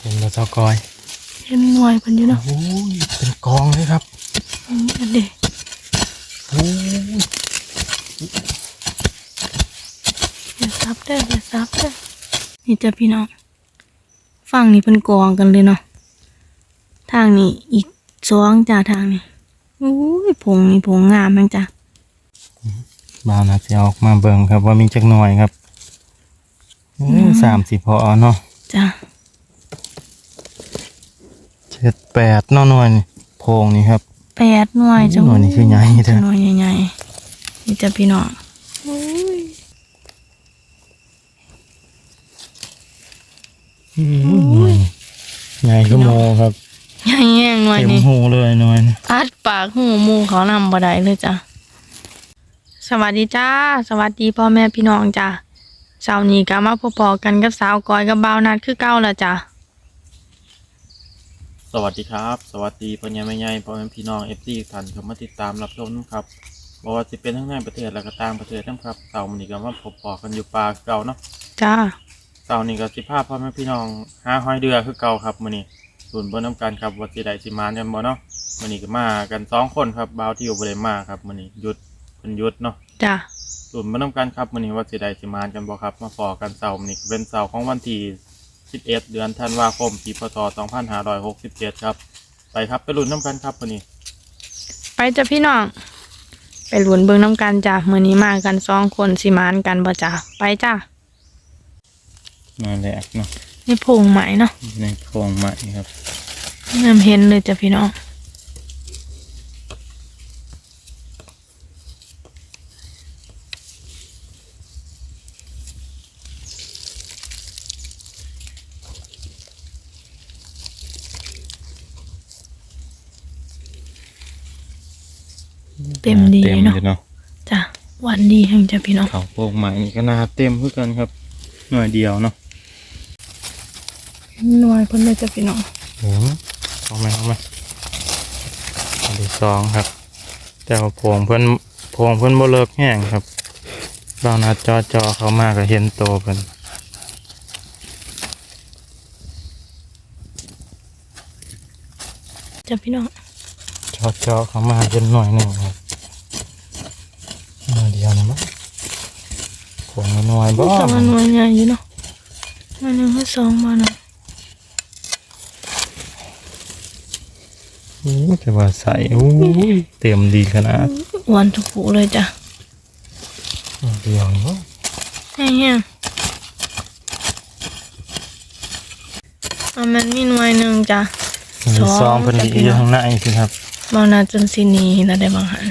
เห็นบ่เจ้ากอยเห็นหน่วยเพิ่นอยู่เนาะโอ้ยเป็นกองเลยครับอืมอันเด้โอ้ยอย่าซับเด้ออย่าซับเด้อนี่จ้ะพี่น้องฝั่งนี้เพิ่นกองกันเลยเนาะทางนี้อีกสองจ้ะทางนี้อุ้ยผงนี่ผงงามแม่งจ้ะบ่าวนะจะออกมาเบิ่งครับว่ามีจักหน่อยครับโอ้สามสิบพอเนาะจ้ะ เจ็ดแปดเนาะหน่วยนี่โพรงนี่ครับแปดหน่วยจ้ะหน่วยนี่คือใหญ่เด้อ หน่วยใหญ่ๆนี่จ้ะพี่น้องอุ้ยอืมหน่วยนี่ใหญ่ก็โมครับใหญ่แห้งหน่วยเต็มนี่หูเลยหน่วยนี่อัดปากหูหมูเขานำบ่ได้เลยจ้ะสวัสดีจ้า สวัสดีพ่อแม่พี่น้องจ้ะเช้านี้ก็มาพบๆกันกับสาวก้อยกับบ่าวนัดคือเก่าแล้วจ้ะ สวัสดีครับ สวัสดีพ่อใหญ่แม่ใหญ่พ่อแม่พี่น้องเอฟซีท่านเข้ามาติดตามรับชมนะครับบอกว่าจะเป็นทั้งในประเทศและก็ต่างประเทศนะครับเสาร์นี้ก็มาพบปอกันอยู่ป่าเก่าเนาะจ้าเสาร์นี้ก็สิพาพ่อแม่พี่น้องหาหอยเดือคือเก่าครับมื้อนี้ส่วนย์บนน้ำกันครับวัดสิไดสิมานกันบ่เนาะมื้อนี้ก็มากันสองคนครับบ่าวที่อยู่บ่ได้มาครับมื้อนี้หยุดเพิ่นหยุดเนาะจ้าส่วนย์บนน้ำกันครับมื้อนี้วัดสิไดสิมานกันบ่ครับ มาพอกันเสาร์นี้เป็นเสาร์ของวันที่ 11 เดือนธันวาคมปีพศ2567 ครับ ไปครับไปลุ้นน้ำกันครับมื้อนี้ ไปจ้ะพี่น้อง ไปหลวนเบิงน้ำกันจ้ะมื้อนี้มากันสองคนสิมานกันบ่จ้ะไปจ้ะมาแรกเนาะนี่ผงไหมเนาะในโพรงใหม่ครับงามเห็นเลยจ้ะพี่น้อง เต็มดีเต็มเนาะอยู่เนาะจ้ะหวานดีแห่งจ้ะพี่น้องเขาโพรงใหม่นี่ก็นาเต็มคือกันครับ หน่วยเดียวเนาะหน่วยเพิ่นเลยจ้ะพี่น้องโอ้เอาไหมเอาไหมอันที่สองครับ แต่ว่าโพรงเพิ่นโพรงเพิ่นบ่เลิกแห้งครับเรานาจอจอเขามาก็เห็นโตเพิ่นจ้ะพี่น้องจอจอเขามาเป็นหน่วยหนึ่งครับหน่วย เดียวนะมั้งโพรงหน่วยบ่แต่ว่าหน่วยใหญ่อยู่เนาะหน่วยหนึ่งให้สองมาเนาะโอ้แต่ว่าใสโอ้ยเต็มดีขนาดหวานทุกผูเลยจ้ะหน่วยเดียวนี่บ่แห้งๆอะมันมีหน่วยหนึ่งจ้ะอันที่สองเพิ่นดีอยู่ข้างในสิครับมานาจนสิหนีนะได้บางหัน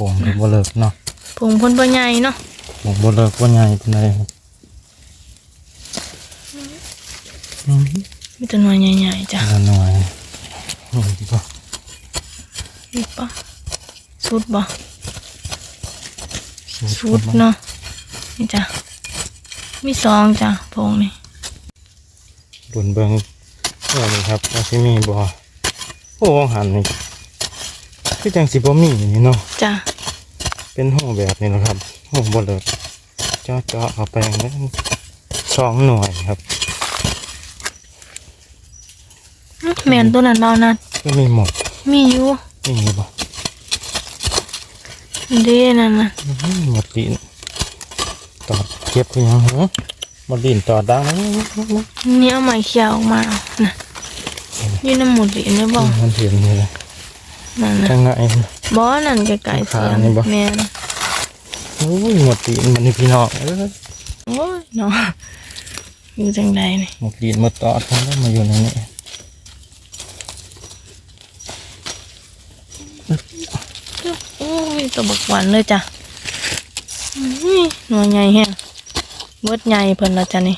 โพรงเพิ่นบ่เลิกเนาะผงพ่นบ่ใหญ่เนาะโพรงบ่เลิกบ่ใหญ่ปานใดครับอืมมีแต่หน่วยใหญ่ๆจ้ะละหน่อยโอ้ยดีกว่านี่ปะสุดบ่สุดเนาะนี่จ้ะมีสองจ้ะผงนี่บุญเบิงว่านี่ครับว่าสิมีบ่โอ้หันนี่คือจังสิบ่มีนี่เนาะจ้ะ เป็นห้องแบบนี้นะครับห้องบ่เลิกเจาะเจาะเข้าไปอย่างนั้นสองหน่วยครับอื้อแม่นตัวนั้นเบานัดก็มีหมดมีอยู่นี่บ่เด้นั่นน่ะอื้อหือหมดดินตอดเก็บที่ยังเหรอหมดดินตอดดังนะนี่เอาไม้เขียวออกมาน่ะอยู่น้ำหมุดดินเลยบ่มันเห็นนี่เลยนั่นน่ะข้างใน บ่นั่นไกลๆเสียงขานี่บ่แม่นโอ้ยหมดดินมันนี่พี่น้องเอ้ยโอ้ยเนาะอยู่จังใดนี่หมดดินหมดตอดทั้งนั้นมาอยู่ในนี้โอ้ยตัวบักหวานเลยจ้ะอื้อหน่วยใหญ่แฮงเบิดใหญ่เพิ่นและจ้ะนี่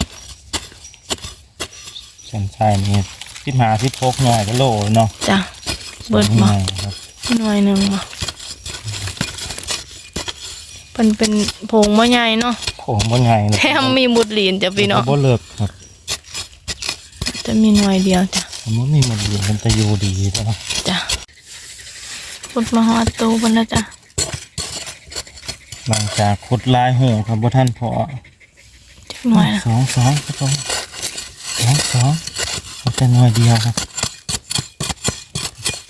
สันชายนี่สิบห้าสิบหกหน่อยก็โลเนาะจ้ะเบิดหบ่น่อยครับ หน่วยหนึงบ่เพิ่นเป็นผงบ่ใหญ่เนาะโขงบ่ใหญ่เลยแถมมีมุดหลีนจ้ะพี่น้องบ่เลิกครับจะมีหน่วยเดียวจ้ะสมมติมีหมดอยู่มันจะอยู่ดีแล้วจ้ะพุดมาฮอดตู้เพิ่นแล้วจ้ะหลังจากขุดลายหูครับบ่ท่านพอจักหน่วยนะสองสองก็ต้องแต่หน่อยเดียวครับ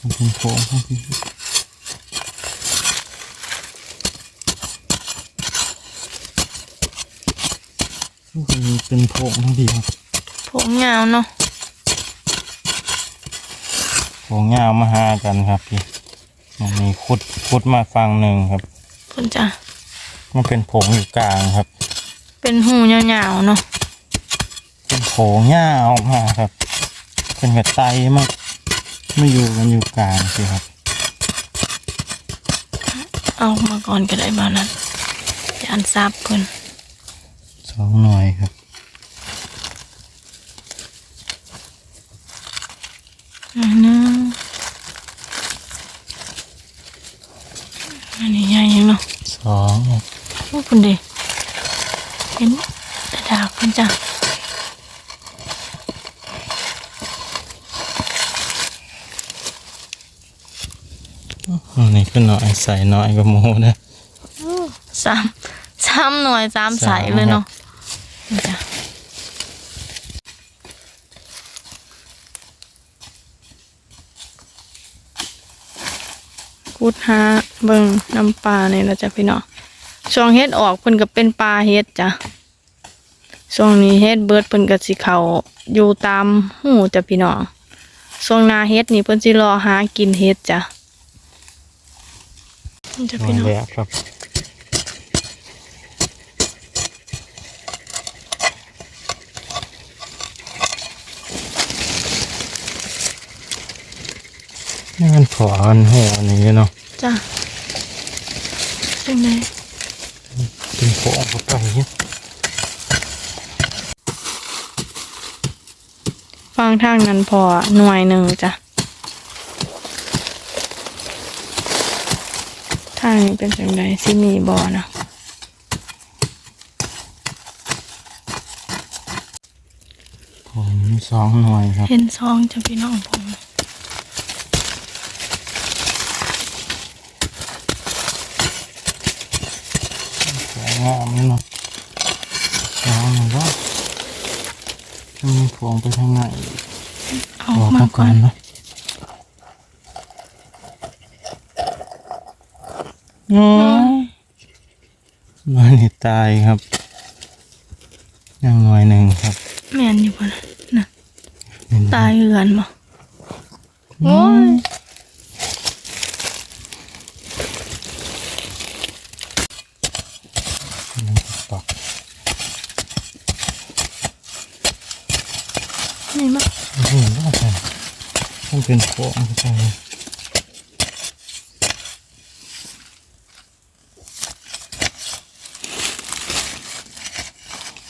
มันเป็นโผงทั้งที่มันเป็นโผงทั้งทีครับผมยาวเนาะโผงยาวมาหากันครับพี่มันมีคุดคุดมาฟังหนึ่งครับเพิ่นจ้ะมันเป็นโผงอยู่กลางครับ เป็นหูยาวๆเนาะเป็นโผงยาวมาครับ เป็นกระไตมาก ไม่อยู่กันอยู่กลางสิครับ เอามาก่อนก็ได้บ้านั้นยานซับเพิ่นสองหน่อยครับอันนึงอันนี้ใหญ่ยังเนาะสองครับโอ้คุณเดเห็นแต่ดากเพิ่นจ้ะ อันนี้ก็หน่อยใส่หน่อยกับหมูนะสามสามหน่วยสามใสเลยเนาะนี่จ้ะกูดหาเบิ่งน้ำปลาเนี่ยเราจะพี่เนาะช่วงเฮ็ดออกเพิ่นก็เป็นปลาเฮ็ดจ้ะช่วงนี้เฮ็ดเบิดเพิ่นก็สิเขาอยู่ตามหูจ้ะพี่น้องช่วงหนาเฮ็ดนี่เพิ่นสิรอหากินเฮ็ดจ้ะนี่ จ้ะหน่อพี่ยน้องแรกครับนี่มันผอนหัวนี่เนาะจ้ะเป็นไงเป็นโผงเข้าไปเนี่ยฟังทางนั้นพอหน่วยหนึ่งจ้ะ ทางนี้เป็นจังไดสิมีบอนะผมสองหน่วยครับ เห็นซองจะพี่น้องผมสวยงามเลยเนาะสองหนึ่งก็จะมีพวงไปทางไหนเอาบอกมามาก่ก่ออนนเนาะ อ้ยมันนี่ตายครับยังหน่วยหนึ่งครับแม่นอยู่บ่นะน่ะเป็นตายเหือนบ่โอ้ยปอกนี่มานี่ว่าแต่มันเป็นพวงเข้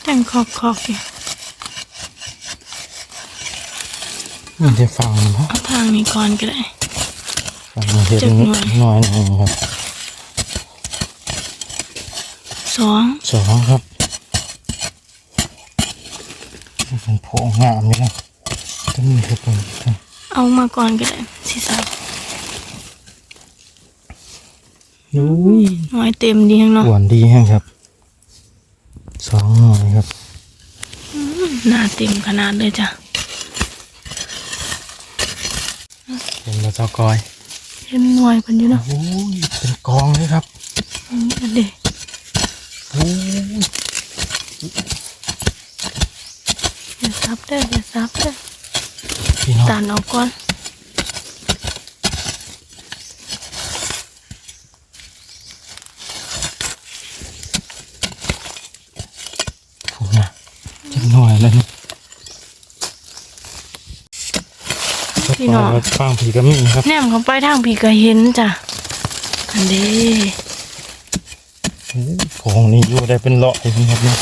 าไปจังขอกขอกสิมันจะฟังเนาะเอาทางนี้ก่อนก็ได้ฟังเห็นจักหน่อยหน่อยหนึ่งครับสองสองครับมันเป็นโพงงามอยู่นะต้นนี้คือเป็นเอามาก่อนก็ได้สิสาวนุ้ยหน่วยเต็มดีข้างเนาะหวานดีแห้งครับ สองหน่อยครับหน้าเต็มขนาดเลยจ้ะเป็นมะเจ้ากอยเห็นหน่วยเพิ่นอยู่เนาะโอ้ยเป็นกองเลยครับอืมอันเด้โอ้ยอย่าซับเด้ออย่าซับเด้อพี่น้องตานออกก่อน นะจักหน่อยแล้วนี่พี่น้องฟังผีก็มีครับแนมเขาไปทางพี่ก็เห็นจ้ะอันเด้โอ้ยโพงนี่อยู่ได้เป็นเลาะเลยครับเนี่ย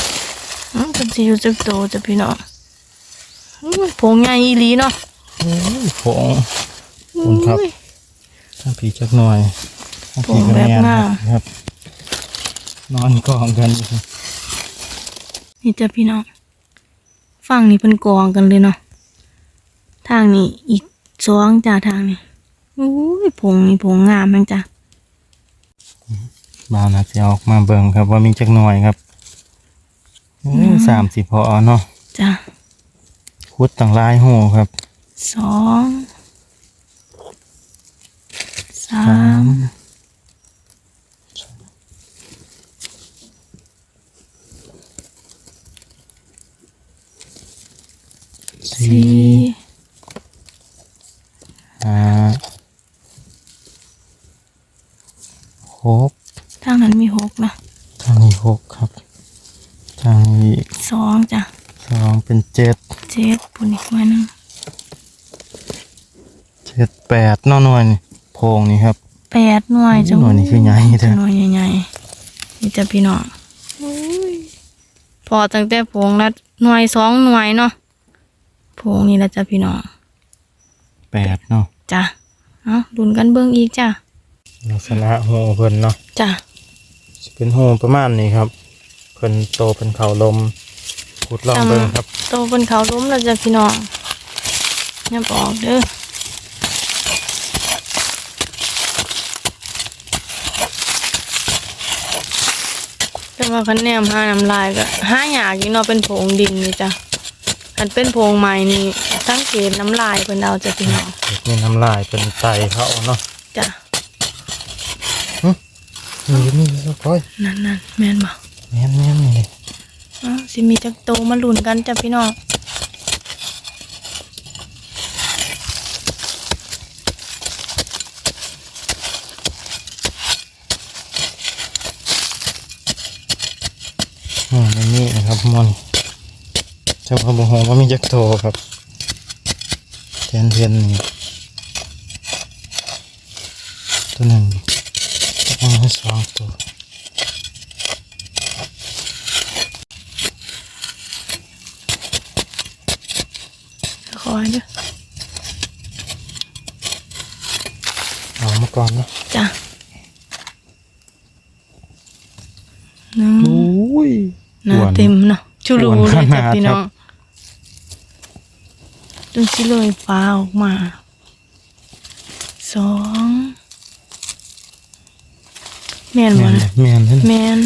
อืมเป็นสิอยู่จักโตจ้ะพี่น้องอืมผงใหญ่อีหลีเนาะโอ้ยโพงขอบคุณครับอุ้ยทางผีจักหน่อยทางผีก็โพงแบบแม่นงามครับ นอนกองกันอยู่ครับ นี่จ้ะพี่น้องฝั่งนี้เป็นกองกันเลยเนาะทางนี้อีกสองจ้ะทางนี้อุ้ยผงนี่ผงงามแม่งจ้ะบ้านนะจะออกมาเบิ่งครับ ว่ามีจักหน่อยครับโอ้ยสามสิบพอเนาะจ้ะคุดต่างหลายหูครับสองสาม สี่ห้าหกทางนั้นมีหกนะทางนี้หกครับ ทางนี้สองจ้ะสองเป็นเจ็ดเจ็ดปุ่นอีกไว้หนึ่งเจ็ดแปดเนอนหน่วยนี่โพงนี่ครับแปดหน่วยจ้ะหน่วยนี่คือใหญ่แท้หน่วยใหญ่ๆนี่จ้ะพี่น้องพอตั้งแต่ผงละหน่วยสองหน่วยเนาะ ผงนี่ละจ้ะพี่น้องแปดเนาะจ้ะเอาดุนกันเบิ่งอีกจ้ะลักษณะหูเพิ่นเนาะจ้ะสิเป็นหูประมาณนี้ครับ เพิ่นโตเป็นเขาลมขุดลองเบิ่งครับ โตบนเขาล้มแล้วจ้ะพี่น้องอย่าบอกเด้อแต่ว่าคันแนมหาน้ำลายก็หาอยากอยู่เนาะเป็นโพรงดินนี่จ้ะ อันเป็นโพรงใหม่นี่สังเกตน้ำลายเพิ่นเอาจ้ะพี่น้องเด็กนี่น้ำลายเป็นไตเขาเนาะจ้ะนี่นี่สักก้อยนั่นนั่นแม่นบ่แม่นแม่นนี่เลยอ้าวสิมีจักโตมาลุ้นกันจ้ะพี่น้องอืมอันนี้นะครับมอน เจ้าพระบุหงก็มีจักโตครับแทนเทียนนี่ตัวหนึ่งตัวนี้สองตัวคอยเด้อเอามาก่อนเนาะจ้ะหนึ่งอุ้ยหน้าอ้วนเต็มเนาะชุรูอ้วนเลยขจ้ะนาดพี่น้องครับ จนสิเลยฟ้าออกมาสองแม่นแม่บ่นนะแม่นเท่านั้นแม่น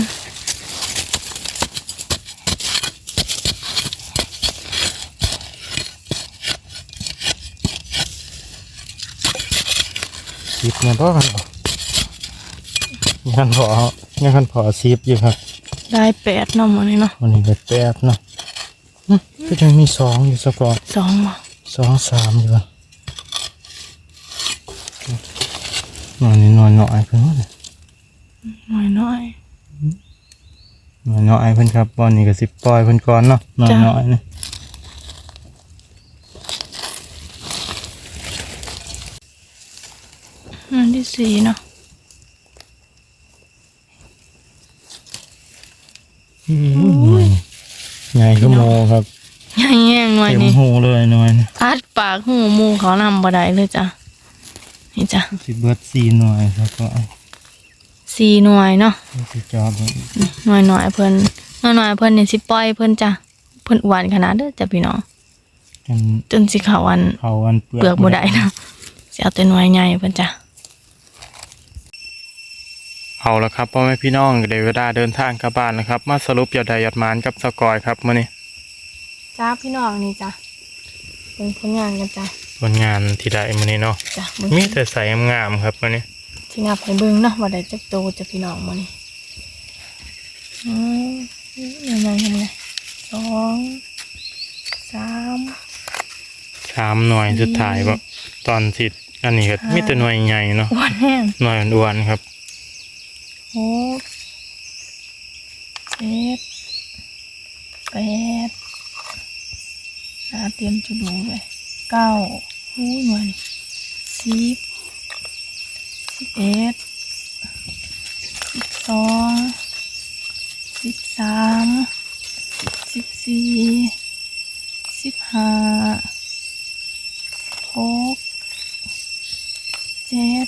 สิบเนี่ยพ่อกันบ่ยังพอยังคันพอสิบอยู่ครับได้แปดเนาะมื้อนี้เนาะวันนี้ก็แปดเนาะหึก็ยังมีสองอยู่สักก่อนสองบ่ สองสามอยู่วะนอนนี่นอนน้อยเพิ่นวะเนี่ยน้อยน้อยนอนน้อยเพิ่นครับบอนนี้ก็สิบปล่อยเพิ่นก่อนเนาะนอนจ้ะน้อยนี่ๆอันที่สี่เนาะอุ้ยใหญ่ก็โมครับ ใหญ่แห้งหน่อยเต็มนี่หูเลยหน่อยนี่อัดปากหูหมูเขานำบ่ได้เลยจ้ะนี่จ้ะสิเบิดสี่หน่วยครับก็เอาสี่หน่วยเนาะสิจอบมันหน่อยหน่อยๆเพิ่นหน่อยหน่อยๆเพิ่นนี่สิปล่อยเพิ่นจ้ะเพิ่นอ้วนขนาดเด้อจ้ะพี่น้องกันจนสิเขาอันเขาอันเปลือกเปลือกบ่ได้เนาะสิเอาแต่หน่วยใหญ่เพิ่นจ้ะ เอาละครับพ่อแม่พี่น้องเดี๋ยวเวลาเดินทางกลับบ้านนะครับ มาสรุปยอดใดยอดหมานกับสกอยครับมื้อนี้ จ้าพี่น้องนี่จ้ะเป็นผลงานกันจ้ะผลงานที่ได้มื้อนี้เนาะจ้ะมื้อมีนี้แต่ใสงามๆครับมื้อนี้สินับให้เบิ่งเนาะว่าได้จักโตจ้ะพี่น้องมื้อนี้อืมยังไงยังไงสองสามสามหน่วยสุดท้ายแบบตอนสิอันนี้ก็มีแต่หน่วยใหญ่เนาะอ้วนแห้งหน่วยอ้วนๆครับหกเจ็ดแปด อาเตรียมจะดูเลยเก้าหูหน่วยนี่สิบสิบเอ็ดสิบสองสิบสามสิบสี่สิบห้าหกเจ็ด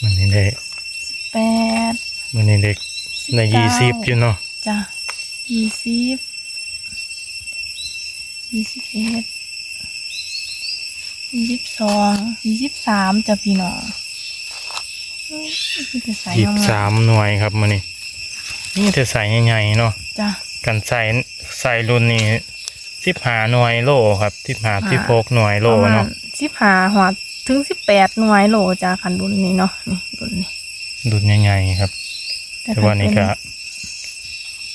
มันนี่ได้แปดมันนี่เด็กในยี่สิบอยู่เนาะจ้ะยี่สิบ ยี่สิบเอ็ดยี่สิบสองยี่สิบสามจ้ะพี่น้องอื้อมีแต่ใส่ยี่งาสามมหน่วยครับมื้อนี้มีแต่ใสใหญ่ๆเนาะจ้ะกันใส่ใส่รุ่นนี้สิบหาหน่วยโลครับสิบหาสิบหกหน่วยโลเนาะสิบหาหัวถึงสิบแปดหน่วยโลจ้าคันรุ่นนี้เนาะนี่รุ่นนี้ดุนใหญ่ๆครับ แต่ว่านี่ก็คั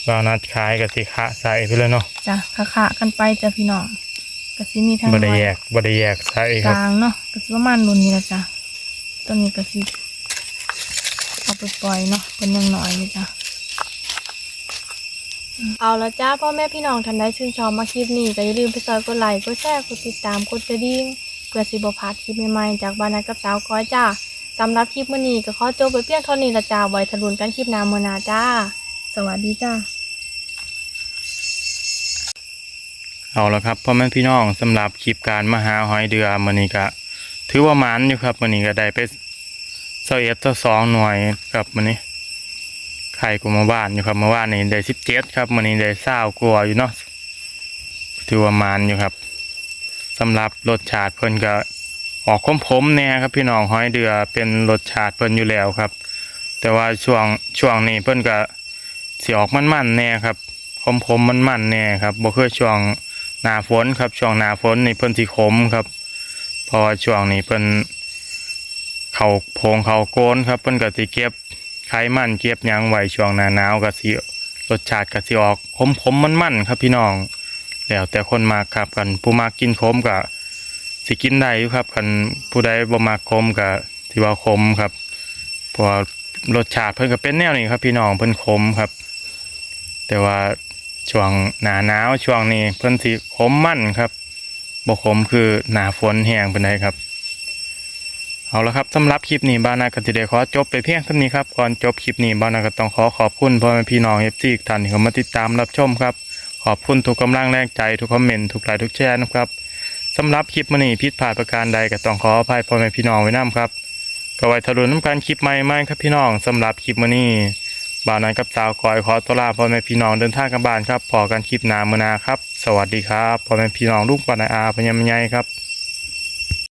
บาวนัดขายกับสิคะใส่ไปเลยเนาะจ้ะคะคะกันไปจ้ะพี่น้องก็สิมีทั้งบ่ได้หน่วยแยกบ่ได้แยกใส่กครับ ลางเนาะก็สิประมาณรุ่นนี้ละจ้ะตัวนี้ก็สิเอาไปปล่อยเนาะเป็นยังน้อยอยู่จ้ะเอาละจ้าพ่อแม่พี่น้องท่านใดชื่นชอบมาคลิปนี้ก็อย่าลืมไปซอยกดไลค์กดแชร์กดติดตามกดกระดิ่งเพื่อสิบ่พลาดคลิปใหม่ๆจากบ้านนัดกับสาวก้อยจ้าสำหรับคลิปมื้อนี้ก็ขอจบไปเพียงเท่านี้ละจ้าไว้ทะลุนกันคลิปหน้ามื้อหน้าจ้า สวัสดีจ้า เอาละครับพ่อแม่พี่น้องสำหรับคลิปการมาหาหอยเดือมื้อนี้ก็ถือว่ามันอยู่ครับมื้อนี้ก็ได้ไปเสเอ็ดสองหน่วยครับมื้อนี้ไข่กูมาบ้านอยู่ครับมื่อวานนี้ได้สิบเจ็ดครับมื้อนี้ได้เศร้ากลัวอยู่เนาะถือว่ามันอยู่ครับสำหรับรสชาติเพิ่นก็ออกขมๆแน่ครับพี่น้องหอยเดือเป็นรสชาติเพิ่นอยู่แล้วครับ แต่ว่าช่วงช่วงนี้เพิ่นก็สิออกมันๆแน่ครับขมๆมันๆแน่ครับบ่คือช่วง นาฝนครับช่วงหนาฝนนี่เพิ่นสิขมครับเพราะว่าช่วงนี้เพิ่นเขาโพงเขาโกนครับเพิ่นก็สิเก็บไขมันเก็บยังไว้ช่วงหน้าหนาวก็สิรสชาติก็สิออกขมขมมันมันครับพี่น้อง แล้วแต่คนมากครับกันผู้มากกินขมก็สิกินได้อยู่ครับกันผู้ใดบ่มากขมก็สิว่าขมครับเพราะว่ารสชาติเพิ่นก็เป็นแนวนี้ครับพี่น้องเพิ่นขมครับ แต่ว่า ช่วงหนาหนาวช่วงนี้เพิ่นสิขมมั่นครับบ่ขมคือหนาฝนแห้งเป็นไดครับ เอาละครับสำหรับคลิปนี้บ้านนาก็สิได้ขอจบไปเพียงเท่านี้ครับก่อนจบคลิปนี้บ้านนาก็ต้องขอขอบคุณพ่อแม่พี่น้อง FC ทุกท่านที่เข้ามาติดตามรับชมครับ ขอบคุณทุกกำลังแรงใจทุกคอมเมนต์ทุกไลค์ทุกแชร์นะครับสำหรับคลิปมื้อนี้ผิดพลาดประการใดก็ต้องขออภัยพ่อแม่พี่น้องไว้นํครับก็ไว้ทะลุน้ำการคลิปใหม่ๆครับพี่น้องสำหรับคลิปมื้อนี้ บ่าวนั้นกับสาวกอยขอตัวลาพ่อแม่พี่น้องเดินทางกับบ้านครับพอกันคลิปหนามือนาครับ สวัสดีครับพ่อแม่พี่น้องลูกปานาอาพญามยัยครับ